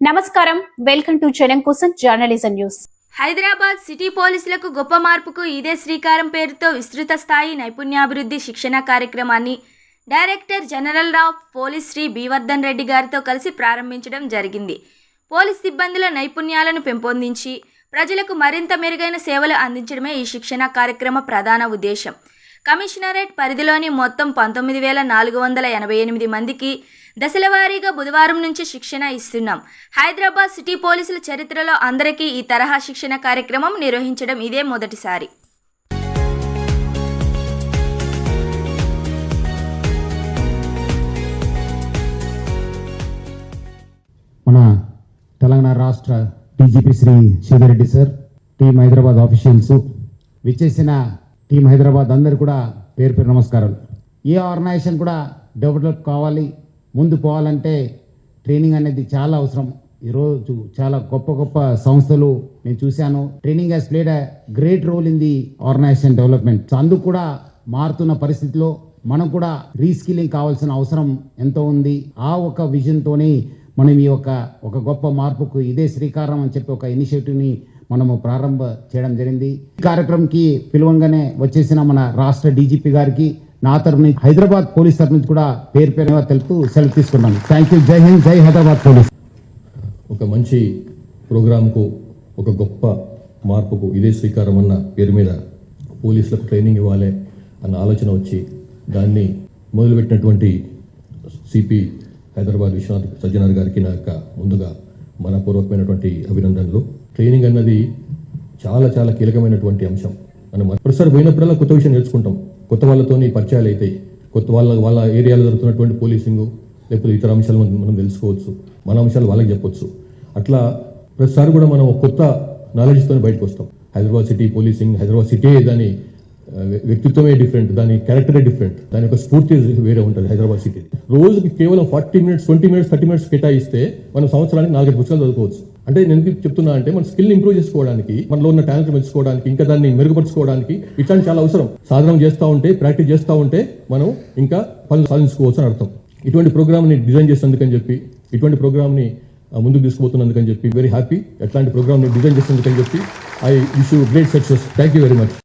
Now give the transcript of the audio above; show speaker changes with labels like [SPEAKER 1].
[SPEAKER 1] నమస్కారం. Welcome to జనం కోసం జర్నలిజం న్యూస్.
[SPEAKER 2] హైదరాబాద్ సిటీ పోలీసులకు గొప్ప మార్పుకు ఇదే శ్రీకారం పేరుతో విస్తృత స్థాయి నైపుణ్యాభివృద్ధి శిక్షణ కార్యక్రమాన్ని director general of police Shri B Vardhan Reddy గారితో కలిసి ప్రారంభించడం జరిగింది. పోలీస్ సిబ్బందుల నైపుణ్యాలను పెంపొందించి ప్రజలకు మరింత మెరుగైన సేవలు అందించడమే ఈ శిక్షణ కార్యక్రమ ప్రధాన ఉద్దేశం. కమిషనరేట్ పరిధిలోని మొత్తం పంతొమ్మిది వేల నాలుగు వందల ఎనభై ఎనిమిది మందికి దశలవారీగా బుధవారం నుంచి శిక్షణ ఇస్తున్నాం. హైదరాబాద్ సిటీ పోలీసుల చరిత్రలో అందరికీ ఈ తరహా శిక్షణ కార్యక్రమం నిర్వహించడం ఇదే మొదటిసారి.
[SPEAKER 3] మన తెలంగాణ రాష్ట్ర DGP Shri Sridhareddy sir team Hyderabad officials విచ్చేసిన టీం హైదరాబాద్ అందరు కూడా పేరు పేరు నమస్కారం ఏ ఆర్గనైజేషన్ కూడా డెవలప్ కావాలి ముందు పోవాలంటే ట్రైనింగ్ అనేది చాలా అవసరం. ఈరోజు చాలా గొప్ప గొప్ప సంస్థలు నేను చూశాను. Training has played a great role in the organisation development so అందుకు కూడా మారుతున్న పరిస్థితిలో మనం కూడా రీస్కిల్లింగ్ కావాల్సిన అవసరం ఎంతో ఉంది. ఆ ఒక విజన్తోనే మనం ఈ యొక్క ఒక గొప్ప మార్పుకు ఇదే శ్రీకారం అని చెప్పి ఒక ఇనిషియేటివ్ని మనము ప్రారంభ చేయడం జరిగింది. ఈ కార్యక్రమంకి పిలువంగానే వచ్చేసిన మన రాష్ట్ర డీజీపీ గారికి నా తరఫున హైదరాబాద్ పోలీస్ తరఫు నుంచి కూడా పేరు పేరుగా తెలుపుతూ సెలవు తీసుకున్నాను థ్యాంక్ యూ జై హింద్ జై హైదరాబాద్ పోలీస్.
[SPEAKER 4] ఒక మంచి ప్రోగ్రాంకు ఒక గొప్ప మార్పుకు ఇదే శ్రీకారం అన్న పేరు మీద పోలీసులకు ట్రైనింగ్ ఇవ్వాలి అన్న ఆలోచన వచ్చి దాన్ని మొదలుపెట్టినటువంటి సిపి హైదరాబాద్ విశ్వనాథ్ సజ్జనార్ గారికి నా యొక్క ముందుగా మనపూర్వకమైనటువంటి అభినందనలు. ట్రైనింగ్ అన్నది చాలా చాలా కీలకమైనటువంటి అంశం. మనం ప్రొఫెసర్ పోయినప్పుడల్లా కొత్త విషయం నేర్చుకుంటాం. కొత్త వాళ్ళతోని పరిచయాలు అవుతాయి. కొత్త వాళ్ళ వాళ్ళ ఏరియాలో జరుగుతున్నటువంటి పోలీసింగు లేకపోతే ఇతర అంశాలు మనం మనం తెలుసుకోవచ్చు. మన అంశాలు వాళ్ళకి చెప్పొచ్చు. అట్లా ప్రతిసారి కూడా మనం కొత్త నాలెడ్జ్తో బయటకు వస్తాం. Hyderabad city policing Hyderabad city దాని వ్యక్తిత్వమే డిఫరెంట్ దాని క్యారెక్టరే డిఫరెంట్ దాని యొక్క స్ఫూర్తి వేరే ఉంటుంది హైదరాబాద్ సిటీ రోజుకి కేవలం forty minutes twenty minutes thirty minutes కేటాయిస్తే మనం సంవత్సరానికి నాలుగైదు పుస్తకాలు చదువుకోవచ్చు. అంటే నేను ఎందుకు చెప్తున్నా అంటే మన స్కిల్ ఇంప్రూవ్ చేసుకోవడానికి మనలో ఉన్న టాలెంట్ పెంచుకోవడానికి ఇంకా దాన్ని మెరుగుపరచుకోవడానికి ఇట్లాంటి చాలా అవసరం. సాధనం చేస్తూ ఉంటే ప్రాక్టీస్ చేస్తూ ఉంటే మనం ఇంకా పనులు సాధించుకోవచ్చు అని అర్థం. ఇటువంటి ప్రోగ్రామ్ని డిజైన్ చేసినందుకని చెప్పి ఇటువంటి ప్రోగ్రామ్ని ఆ, ముందుకు తీసుకుపోతున్నందుకని చెప్పి వెరీ హ్యాపీ ఎట్లాంటి ప్రోగ్రామ్ని డిజైన్ చేసినందుకని చెప్పి I wish you great success thank you very much